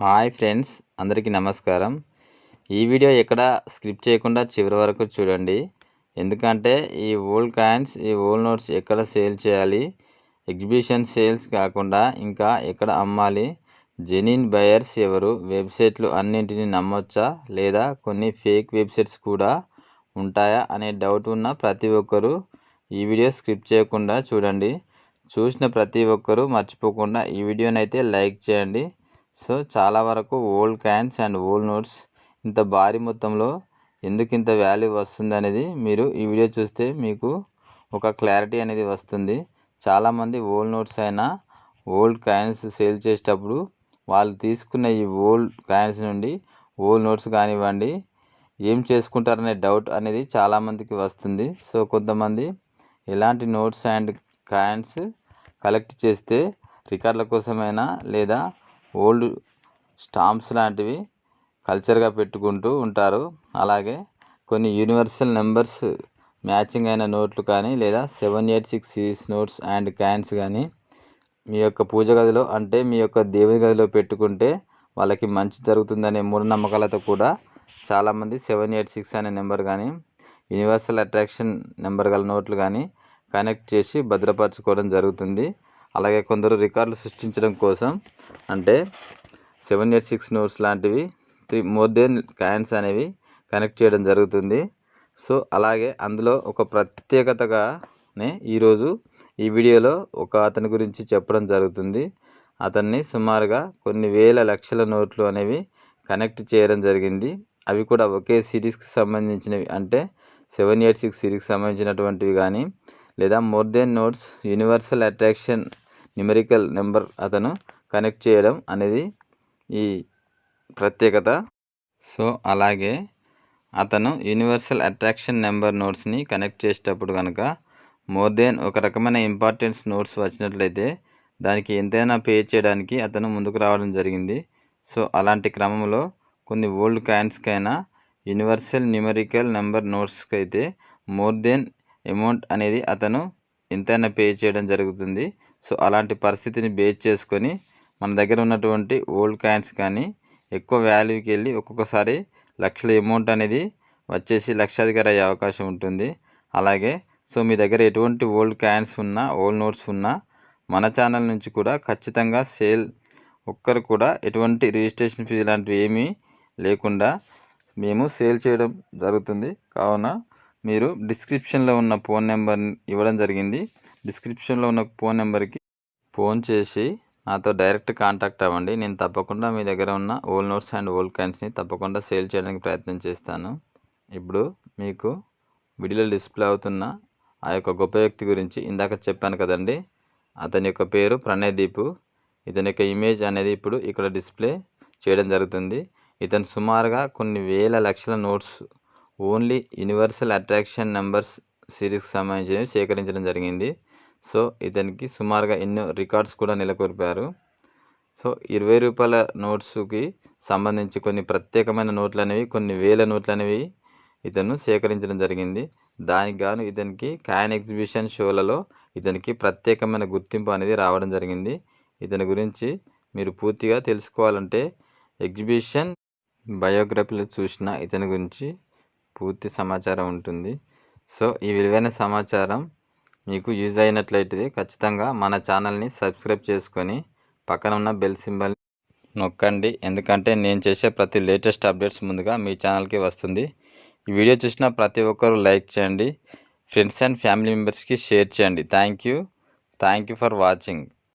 Hi friends అందరికీ నమస్కారం. ఈ వీడియో ఎక్కడ స్క్రిప్ట్ చేయకుండా చివరి వరకు చూడండి. ఎందుకంటే ఈ ఓల్డ్ కాయిన్స్ ఈ ఓల్డ్ నోట్స్ ఎక్కడ సేల్ చేయాలి ఎగ్జిబిషన్ సేల్స్ కాకుండా ఇంకా ఎక్కడ అమ్మాలి జెన్యున్ బయర్స్ ఎవరు వెబ్సైట్లు అన్నింటినీ నమ్మొచ్చా లేదా కొన్ని ఫేక్ వెబ్సైట్స్ కూడా ఉంటాయా అనే డౌట్ ఉన్న ప్రతి ఒక్కరూ ఈ వీడియో స్క్రిప్ట్ చేయకుండా చూడండి. చూసిన ప్రతి ఒక్కరూ మర్చిపోకుండా ఈ వీడియోని అయితే లైక్ చేయండి. సో చాలా వరకు old coins and old notes ఇంత భారీ మొత్తంలో ఎందుకు ఇంత వాల్యూ వస్తుంది అనేది మీరు ఈ వీడియో చూస్తే మీకు ఒక క్లారిటీ అనేది వస్తుంది. చాలామంది ఓల్డ్ నోట్స్ అయినా ఓల్డ్ కాయిన్స్ సేల్ చేసేటప్పుడు వాళ్ళు తీసుకున్న ఈ ఓల్డ్ కాయిన్స్ నుండి ఓల్డ్ నోట్స్ కానివ్వండి ఏం చేసుకుంటారనే డౌట్ అనేది చాలామందికి వస్తుంది. సో కొంతమంది ఎలాంటి నోట్స్ అండ్ కాయిన్స్ కలెక్ట్ చేస్తే రికార్డుల కోసమైనా లేదా ఓల్డ్ స్టాంప్స్ లాంటివి కల్చర్గా పెట్టుకుంటూ ఉంటారు. అలాగే కొన్ని యూనివర్సల్ నెంబర్స్ మ్యాచింగ్ అయిన నోట్లు కానీ లేదా seven eight six series notes and cans కానీ మీ యొక్క పూజ గదిలో అంటే మీ యొక్క దేవుని గదిలో పెట్టుకుంటే వాళ్ళకి మంచి జరుగుతుందనే మూఢనమ్మకాలతో కూడా చాలామంది సెవెన్ ఎయిట్ సిక్స్ అనే నెంబర్ కానీ యూనివర్సల్ అట్రాక్షన్ నెంబర్ గల నోట్లు కానీ కనెక్ట్ చేసి భద్రపరచుకోవడం జరుగుతుంది. అలాగే కొందరు రికార్డులు సృష్టించడం కోసం అంటే సెవెన్ ఎయిట్ సిక్స్ నోట్స్ లాంటివి త్రీ మోర్ దెన్ కాయిన్స్ అనేవి కనెక్ట్ చేయడం జరుగుతుంది. సో అలాగే అందులో ఒక ప్రత్యేకతగానే ఈరోజు ఈ వీడియోలో ఒక అతని గురించి చెప్పడం జరుగుతుంది. అతన్ని సుమారుగా కొన్ని వేల లక్షల నోట్లు అనేవి కనెక్ట్ చేయడం జరిగింది. అవి కూడా ఒకే సిరీస్కి సంబంధించినవి అంటే సెవెన్ ఎయిట్ సిక్స్ సిరీస్కి సంబంధించినటువంటివి కానీ లేదా more than notes universal attraction numerical number అతను కనెక్ట్ చేయడం అనేది ఈ ప్రత్యేకత. సో అలాగే అతను యూనివర్సల్ అట్రాక్షన్ నెంబర్ నోట్స్ని కనెక్ట్ చేసేటప్పుడు కనుక మోర్ దెన్ ఒక రకమైన ఇంపార్టెన్స్ నోట్స్ వచ్చినట్లయితే దానికి ఎంతైనా పే చేయడానికి అతను ముందుకు రావడం జరిగింది. సో అలాంటి క్రమంలో కొన్ని ఓల్డ్ కాయిన్స్కైనా యూనివర్సల్ న్యూమరికల్ నెంబర్ నోట్స్కి అయితే మోర్ దెన్ అమౌంట్ అనేది అతను ఎంతైనా పే చేయడం జరుగుతుంది. సో అలాంటి పరిస్థితిని బేస్ చేసుకొని మన దగ్గర ఉన్నటువంటి ఓల్డ్ కాయిన్స్ కానీ ఎక్కువ వాల్యూకి వెళ్ళి ఒక్కొక్కసారి లక్షల అమౌంట్ అనేది వచ్చేసి లక్షాధికారి అయ్యే అవకాశం ఉంటుంది. అలాగే సో మీ దగ్గర ఎటువంటి ఓల్డ్ కాయిన్స్ ఉన్నా ఓల్డ్ నోట్స్ ఉన్నా మన ఛానల్ నుంచి కూడా ఖచ్చితంగా సేల్ ఒక్కరు కూడా ఎటువంటి రిజిస్ట్రేషన్ ఫీజు లాంటివి ఏమీ లేకుండా మేము సేల్ చేయడం జరుగుతుంది. కావున మీరు డిస్క్రిప్షన్లో ఉన్న ఫోన్ నెంబర్ ఇవ్వడం జరిగింది. డిస్క్రిప్షన్లో ఉన్న ఫోన్ నెంబర్కి ఫోన్ చేసి నాతో డైరెక్ట్ కాంటాక్ట్ అవ్వండి. నేను తప్పకుండా మీ దగ్గర ఉన్న ఓల్డ్ నోట్స్ అండ్ ఓల్డ్ కాయిన్స్ని తప్పకుండా సేల్ చేయడానికి ప్రయత్నం చేస్తాను. ఇప్పుడు మీకు వీడియోలో డిస్ప్లే అవుతున్న ఆ యొక్క గొప్ప వ్యక్తి గురించి ఇందాక చెప్పాను కదండి. అతని యొక్క పేరు ప్రణయ్ దీపు. ఇతని యొక్క ఇమేజ్ అనేది ఇప్పుడు ఇక్కడ డిస్ప్లే చేయడం జరుగుతుంది. ఇతను సుమారుగా కొన్ని వేల లక్షల notes only universal attraction numbers సిరీస్కి సంబంధించినవి సేకరించడం జరిగింది. సో ఇతనికి సుమారుగా ఎన్నో రికార్డ్స్ కూడా నెలకొల్పారు. సో ఇరవై రూపాయల నోట్స్కి సంబంధించి కొన్ని ప్రత్యేకమైన నోట్లు అనేవి కొన్ని వేల నోట్లు అనేవి ఇతను సేకరించడం జరిగింది. దానికి గాను ఇతనికి కాయన్ ఎగ్జిబిషన్ షోలలో ఇతనికి ప్రత్యేకమైన గుర్తింపు అనేది రావడం జరిగింది. ఇతని గురించి మీరు పూర్తిగా తెలుసుకోవాలంటే ఎగ్జిబిషన్ బయోగ్రఫీలో చూసిన ఇతని గురించి పూర్తి సమాచారం ఉంటుంది. సో ఈ విలువైన సమాచారం మీకు యూజ్ అయినట్లయితే ఖచ్చితంగా మన ఛానల్ని సబ్స్క్రైబ్ చేసుకొని పక్కన ఉన్న బెల్ సింబల్ నొక్కండి. ఎందుకంటే నేను చేసే ప్రతి లేటెస్ట్ అప్డేట్స్ ముందుగా మీ ఛానల్కి వస్తుంది. ఈ వీడియో చూసిన ప్రతి ఒక్కరూ లైక్ చేయండి. ఫ్రెండ్స్ అండ్ ఫ్యామిలీ మెంబర్స్కి షేర్ చేయండి. Thank you. Thank you for watching.